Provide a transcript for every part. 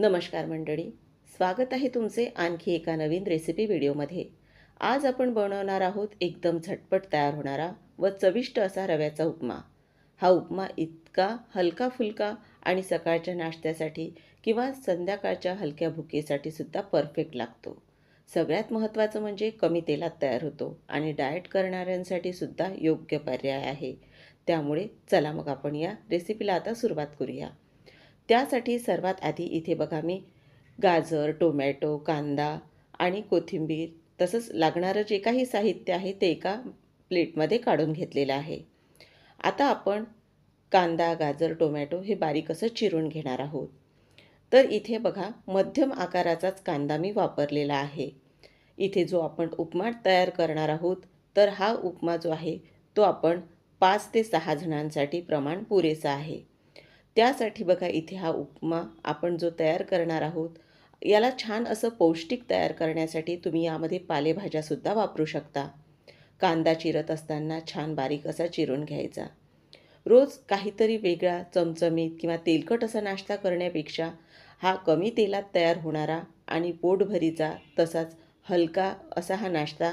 नमस्कार मंडळी. स्वागत आहे तुमचे आणखी एका नवीन रेसिपी व्हिडिओमध्ये. आज आपण बनवणार आहोत एकदम झटपट तयार होणारा व चविष्ट असा रव्याचा उपमा. हा उपमा इतका हलका फुलका आणि सकाळच्या नाश्त्यासाठी किंवा संध्याकाळच्या हलक्या भुकेसाठी सुद्धा परफेक्ट लागतो. सगळ्यात महत्त्वाचं म्हणजे कमी तेलात तयार होतो आणि डाएट करणाऱ्यांसाठी सुद्धा योग्य पर्याय आहे. त्यामुळे चला मग आपण या रेसिपीला आता सुरुवात करूया. त्यासाठी सर्वात आधी इथे बघा मी. गाजर टोमॅटो कांदा आणि कोथिंबीर तसंच लागणारं जे काही साहित्य आहे ते एका प्लेटमध्ये काढून घेतलेलं आहे. आता आपण कांदा गाजर टोमॅटो हे बारीक असं चिरून घेणार आहोत. तर इथे बघा मध्यम आकाराचाच कांदा मी वापरलेला आहे. इथे जो आपण उपमा तयार करणार आहोत तर हा उपमा जो आहे तो आपण पाच ते सहा जणांसाठी प्रमाण पुरेसा आहे. त्यासाठी बघा इथे हा उपमा आपण जो तयार करणार आहोत याला छान असं पौष्टिक तयार करण्यासाठी तुम्ही यामध्ये पालेभाज्यासुद्धा वापरू शकता. कांदा चिरत असताना छान बारीक असा चिरून घ्यायचा. रोज काहीतरी वेगळा चमचमीत किंवा तेलकट असा नाश्ता करण्यापेक्षा हा कमी तेलात तयार होणारा आणि पोटभरीचा तसाच हलका असा हा नाश्ता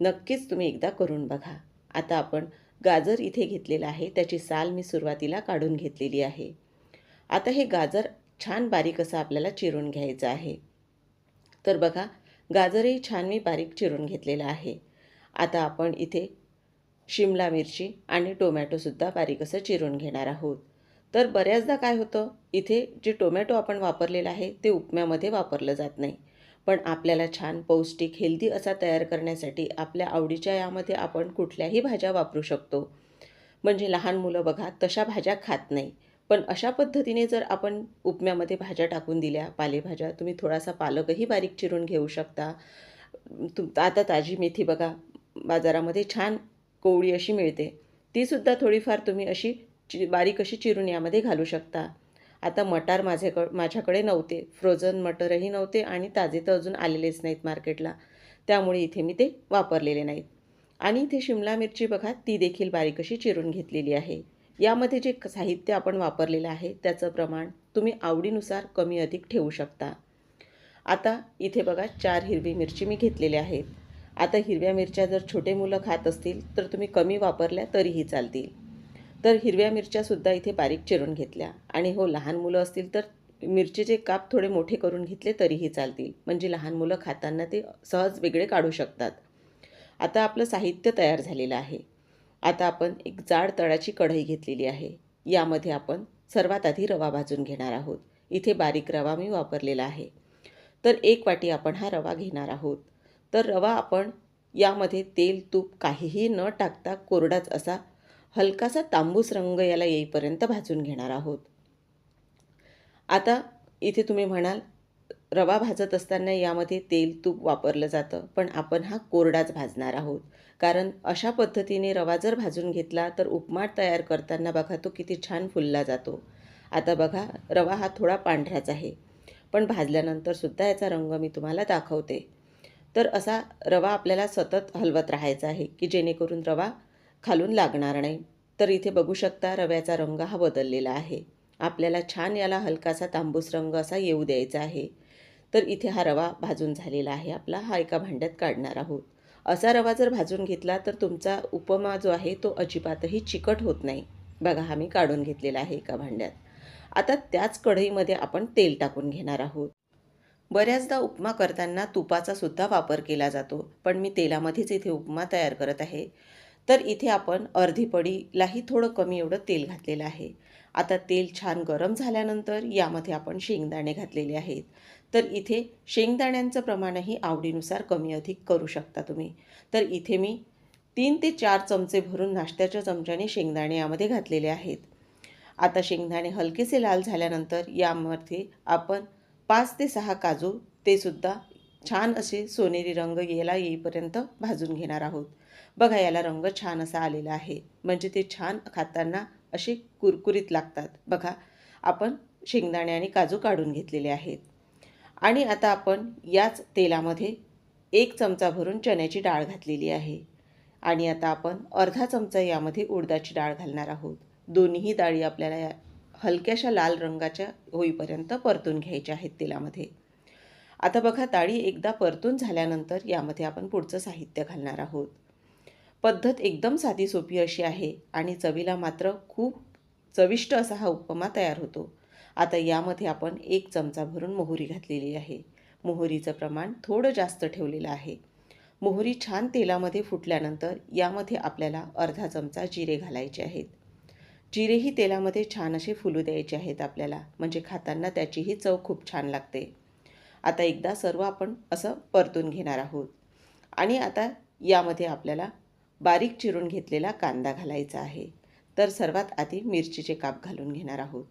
नक्कीच तुम्ही एकदा करून बघा. आता आपण गाजर इथे घेतलेलं आहे. त्याची साल मी सुरुवातीला काढून घेतलेली आहे. आता हे गाजर छान बारीक असं आपल्याला चिरून घ्यायचं आहे. तर बघा गाजरही छान मी बारीक चिरून घेतलेलं आहे. आता आपण इथे शिमला मिरची आणि टोमॅटोसुद्धा बारीक असं चिरून घेणार आहोत. तर बऱ्याचदा काय होतं इथे जे टोमॅटो आपण वापरलेलं आहे ते उपम्यामध्ये वापरलं जात नाही. पण आपल्याला छान पौष्टिक हेल्दी असा तयार करण्यासाठी आपल्या आवडीच्या यामध्ये आपण कुठल्याही भाज्या वापरू शकतो. म्हणजे लहान मुलं बघा तशा भाज्या खात नाही. पण अशा पद्धतीने जर आपण उपम्यामध्ये भाज्या टाकून दिल्या पालेभाज्या तुम्ही थोडासा पालकही बारीक चिरून घेऊ शकता. तुम आता ताजी मेथी बघा बाजारामध्ये छान कोवळी अशी मिळते. तीसुद्धा थोडीफार तुम्ही अशी चि बारीक अशी चिरून यामध्ये घालू शकता. आता मटार माझ्याक माझ्याकडे नव्हते. फ्रोझन मटरही नव्हते आणि ताजे तर अजून आलेलेच नाहीत मार्केटला. त्यामुळे इथे मी ते वापरलेले नाहीत. आणि इथे शिमला मिरची बघा ती देखील बारीक अशी चिरून घेतलेली आहे. यामध्ये जे साहित्य आपण वापरलेलं आहे त्याचं प्रमाण तुम्ही आवडीनुसार कमी अधिक ठेवू शकता. आता इथे बघा चार हिरवी मिरची मी घेतलेल्या आहेत. आता हिरव्या मिरच्या जर छोटे मुलं खात असतील तर तुम्ही कमी वापरल्या तरीही चालतील. तर हिरव्या मिरच्यासुद्धा इथे बारीक चिरून घेतल्या. आणि हो लहान मुलं असतील तर मिरचीचे काप थोडे मोठे करून घेतले तरीही चालतील. म्हणजे लहान मुलं खाताना ते सहज वेगळे काढू शकतात. आता आपलं साहित्य तयार झालेलं आहे. आता आपण एक जाड तळाची कढई घेतलेली आहे. यामध्ये आपण सर्वात आधी रवा भाजून घेणार आहोत. इथे बारीक रवा मी वापरलेला आहे. तर एक वाटी आपण हा रवा घेणार आहोत. तर रवा आपण यामध्ये तेल तूप काहीही न टाकता कोरडाच असा हलकासा तांबूस रंग याला येईपर्यंत भाजून घेणार आहोत. आता इथे तुम्ही म्हणाल रवा भाजत असताना यामध्ये तेल तूप वापरलं जातं पण आपण हा कोरडाच भाजणार आहोत. कारण अशा पद्धतीने रवा जर भाजून घेतला तर उपमा तयार करताना बघा तो किती छान फुलला जातो. आता बघा रवा हा थोडा पांढराच आहे पण भाजल्यानंतर सुद्धा याचा रंग मी तुम्हाला दाखवते. तर असा रवा आपल्याला सतत हलवत राहायचा आहे की जेणेकरून रवा खालून लागणार नाही. तर इथे बघू शकता रव्याचा रंग हा बदललेला आहे. आपल्याला छान याला हलकासा तांबूस रंग असा येऊ द्यायचा आहे. तर इथे हा रवा भाजून झालेला आहे. आपला हा एका भांड्यात काढणार आहोत. असा रवा जर भाजून घेतला तर तुमचा उपमा जो आहे तो अजिबातही चिकट होत नाही. बघा हा मी काढून घेतलेला आहे एका भांड्यात. आता त्याच कढईमध्ये आपण तेल टाकून घेणार आहोत. बऱ्याचदा उपमा करताना तुपाचा सुद्धा वापर केला जातो पण मी तेलामध्येच इथे उपमा तयार करत आहे. तर इथे आपण अर्धी पडीलाही थोडं कमी एवढं तेल घातलेलं आहे. आता तेल छान गरम झाल्यानंतर यामध्ये आपण शेंगदाणे घातलेले आहेत. तर इथे शेंगदाण्यांचं प्रमाणही आवडीनुसार कमी अधिक करू शकता तुम्ही. तर इथे मी तीन ते चार चमचे भरून नाश्त्याच्या चमच्याने शेंगदाणे यामध्ये घातलेले आहेत. आता शेंगदाणे हलकेसे लाल झाल्यानंतर यामध्ये आपण पाच ते सहा काजू ते सुद्धा छान असे सोनेरी रंग यायला येईपर्यंत भाजून घेणार आहोत. बघा याला रंग छान असा आलेला आहे. म्हणजे ते छान खाताना असे कुरकुरीत लागतात. बघा आपण शेंगदाणे आणि काजू काढून घेतलेले आहेत. आणि आता आपण याच तेलामध्ये एक चमचा भरून चण्याची डाळ घातलेली आहे. आणि आता आपण अर्धा चमचा यामध्ये उडदाची डाळ घालणार आहोत. दोन्हीही डाळी आपल्याला या हलक्याशा लाल रंगाच्या होईपर्यंत परतून घ्यायच्या आहेत तेलामध्ये. आता बघा डाळी एकदा परतून झाल्यानंतर यामध्ये आपण पुढचं साहित्य घालणार आहोत. पद्धत एकदम साधी सोपी अशी आहे आणि चवीला मात्र खूप चविष्ट असा हा उपमा तयार होतो. आता यामध्ये आपण एक चमचा भरून मोहरी घातलेली आहे. मोहरीचं प्रमाण थोडं जास्त ठेवलेलं आहे. मोहरी छान तेलामध्ये फुटल्यानंतर यामध्ये आपल्याला अर्धा चमचा जिरे घालायचे आहेत. जिरेही तेलामध्ये छान असे फुलू द्यायचे आहेत आपल्याला म्हणजे खाताना त्याचीही चव खूप छान लागते. आता एकदा सर्व आपण असं परतून घेणार आहोत. आणि आता यामध्ये आपल्याला बारीक चिरून घेतलेला कांदा घालायचा आहे. तर सर्वात आधी मिरचीचे काप घालून घेणार आहोत.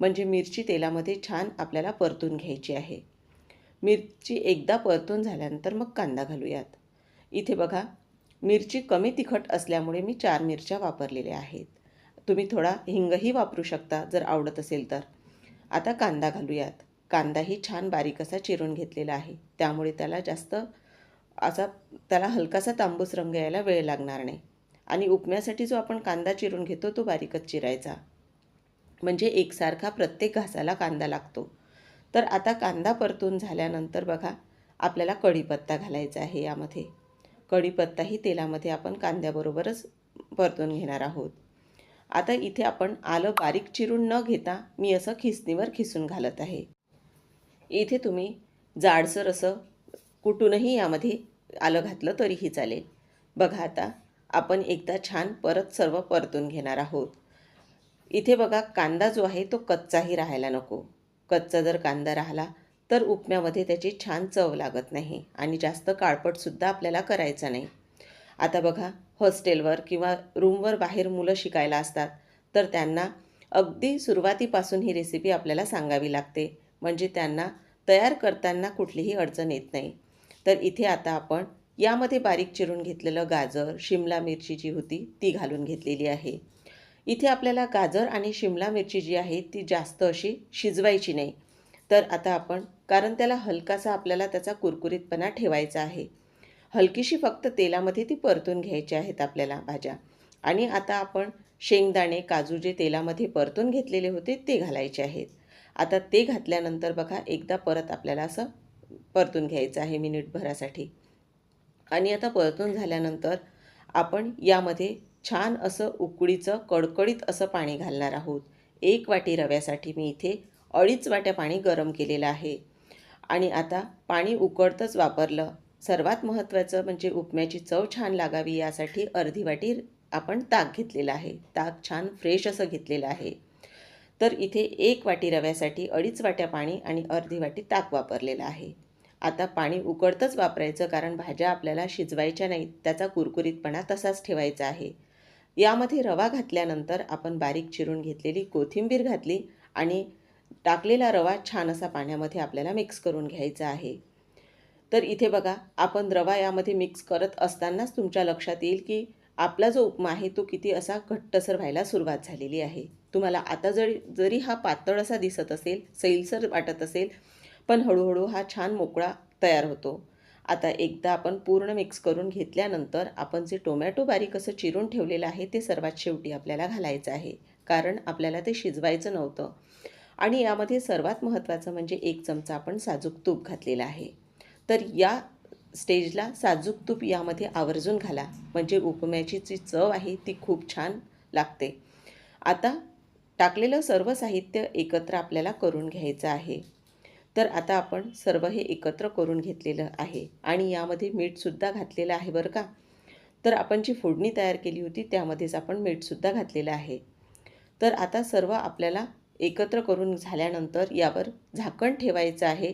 म्हणजे मिरची तेलामध्ये छान आपल्याला परतून घ्यायची आहे. मिरची एकदा परतून झाल्यानंतर मग कांदा घालूयात. इथे बघा मिरची कमी तिखट असल्यामुळे मी चार मिरच्या वापरलेल्या आहेत. तुम्ही थोडा हिंगही वापरू शकता जर आवडत असेल तर. आता कांदा घालूयात. कांदाही छान बारीक असा चिरून घेतलेला आहे. त्यामुळे त्याला जास्त असा त्याला हलकासा तांबूस रंग यायला वेळ लागणार नाही. आणि उपम्यासाठी जो आपण कांदा चिरून घेतो तो बारीकच चिरायचा. म्हणजे एकसारखा प्रत्येक घासाला कांदा लागतो. तर आता कांदा परतून झाल्यानंतर बघा आपल्याला कढीपत्ता घालायचा आहे यामध्ये. कढीपत्ताही तेलामध्ये आपण कांद्याबरोबरच परतून घेणार आहोत. आता इथे आपण आलं बारीक चिरून न घेता मी असं खिसणीवर खिसून घालत आहे. इथे तुम्ही जाडसर असं कुटूनही यामध्ये आलं घातलं तरीही चालेल. बघा आता आपण एकदा छान परत सर्व परतून घेणार आहोत. इथे बघा कांदा जो आहे तो कच्चाही राहायला नको. कच्चा जर कांदा राहिला तर उपम्यामध्ये त्याची छान चव लागत नाही आणि जास्त काळपटसुद्धा आपल्याला करायचा नाही. आता बघा हॉस्टेलवर किंवा रूमवर बाहेर मुलं शिकायला असतात तर त्यांना अगदी सुरुवातीपासून ही रेसिपी आपल्याला सांगावी लागते. म्हणजे त्यांना तयार करताना कुठलीही अडचण येत नाही. तर इथे आता आपण यामध्ये बारीक चिरून घेतलेलं गाजर शिमला मिरची जी होती ती घालून घेतलेली आहे. इथे आपल्याला गाजर आणि शिमला मिरची जी आहे ती जास्त अशी शिजवायची नाही. तर आता आपण कारण त्याला हलकासा आपल्याला त्याचा कुरकुरीतपणा ठेवायचा आहे. हलकीशी फक्त तेलामध्ये ती परतून घ्यायची आहेत आपल्याला भाज्या. आणि आता आपण शेंगदाणे काजू जे तेलामध्ये परतून घेतलेले होते ते घालायचे आहेत. आता ते घातल्यानंतर बघा एकदा परत आपल्याला असं परतून घ्यायचं आहे मिनिटभरासाठी. आणि आता परतून झाल्यानंतर आपण यामध्ये छान असं उकळीचं कडकडीत असं पाणी घालणार आहोत. एक वाटी रव्यासाठी मी इथे अडीच वाट्या पाणी गरम केलेलं आहे. आणि आता पाणी उकळतंच वापरलं. सर्वात महत्त्वाचं म्हणजे उपम्याची चव छान लागावी यासाठी अर्धी वाटी आपण ताक घेतलेलं आहे. ताक छान फ्रेश असं घेतलेलं आहे. तर इथे एक वाटी रव्यासाठी अडीच वाट्या पाणी आणि अर्धी वाटी ताक वापरलेलं आहे. आता पाणी उकळतंच वापरायचं कारण भाज्या आपल्याला शिजवायच्या नाहीत त्याचा कुरकुरीतपणा तसाच ठेवायचा आहे. यामध्ये रवा घातल्यानंतर आपण बारीक चिरून घेतलेली कोथिंबीर घातली आणि टाकलेला रवा छान असा पाण्यामध्ये आपल्याला मिक्स करून घ्यायचा आहे. तर इथे बघा आपण रवा यामध्ये मिक्स करत असतानाच तुमच्या लक्षात येईल की आपला जो उपमा आहे तो किती असा घट्टसर व्हायला सुरुवात झालेली आहे. तुम्हाला आता जरी जरी हा पातळ असा दिसत असेल सैलसर वाटत असेल पण हळूहळू हा छान मोकळा तयार होतो. आता एकदा आपण पूर्ण मिक्स करून घेतल्यानंतर आपण जे टोमॅटो बारीक असं चिरून ठेवलेलं आहे ते सर्वात शेवटी आपल्याला घालायचं आहे. कारण आपल्याला ते शिजवायचं नव्हतं. आणि यामध्ये सर्वात महत्त्वाचं म्हणजे एक चमचा आपण साजूक तूप घातलेला आहे. तर या स्टेजला साजूक तूप यामध्ये आवर्जून घाला. म्हणजे उपम्याची जी चव आहे ती खूप छान लागते. आता टाकलेलं सर्व साहित्य एकत्र आपल्याला करून घ्यायचं आहे. तर आता आपण सर्व हे एकत्र करून घेतलेलं आहे. आणि यामध्ये मीठसुद्धा घातलेलं आहे बरं का? तर आपण जी फोडणी तयार केली होती त्यामध्येच आपण मीठसुद्धा घातलेलं आहे. तर आता सर्व आपल्याला एकत्र करून झाल्यानंतर यावर झाकण ठेवायचं आहे.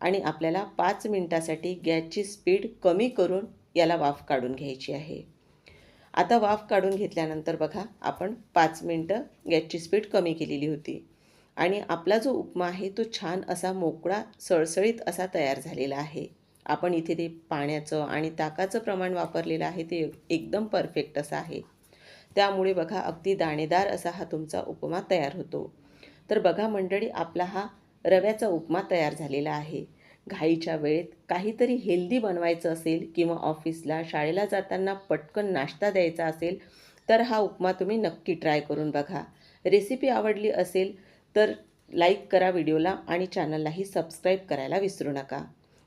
आणि आपल्याला पाच मिनटासाठी गॅसची स्पीड कमी करून याला वाफ काढून घ्यायची आहे. आता वाफ काढून घेतल्यानंतर बघा आपण पाच मिनटं गॅसची स्पीड कमी केलेली होती. आणि आपला जो उपमा आहे तो छान असा मोकळा सळसळीत असा तयार झालेला आहे. आपण इथे ते पाण्याचं आणि ताकाचं प्रमाण वापरलेलं आहे ते एकदम परफेक्ट असं आहे. त्यामुळे बघा अगदी दाणेदार असा हा तुमचा उपमा तयार होतो. तर बघा मंडळी आपला हा रव्याचा उपमा तयार झालेला आहे. घाईच्या वेळेत काहीतरी हेल्दी बनवायचं असेल किंवा ऑफिसला शाळेला जाताना पटकन नाश्ता द्यायचा असेल तर हा उपमा तुम्ही नक्की ट्राय करून बघा. रेसिपी आवडली असेल तर लाईक करा व्हिडिओला आणि चॅनललाही सबस्क्राईब करायला विसरू नका.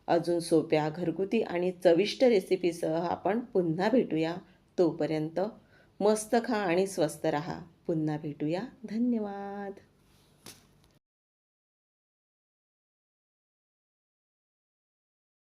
अजून सोप्या घरगुती आणि चविष्ट रेसिपीसह आपण पुन्हा भेटूया. तोपर्यंत मस्त खा आणि स्वस्त रहा. पुन्हा भेटूया. धन्यवाद.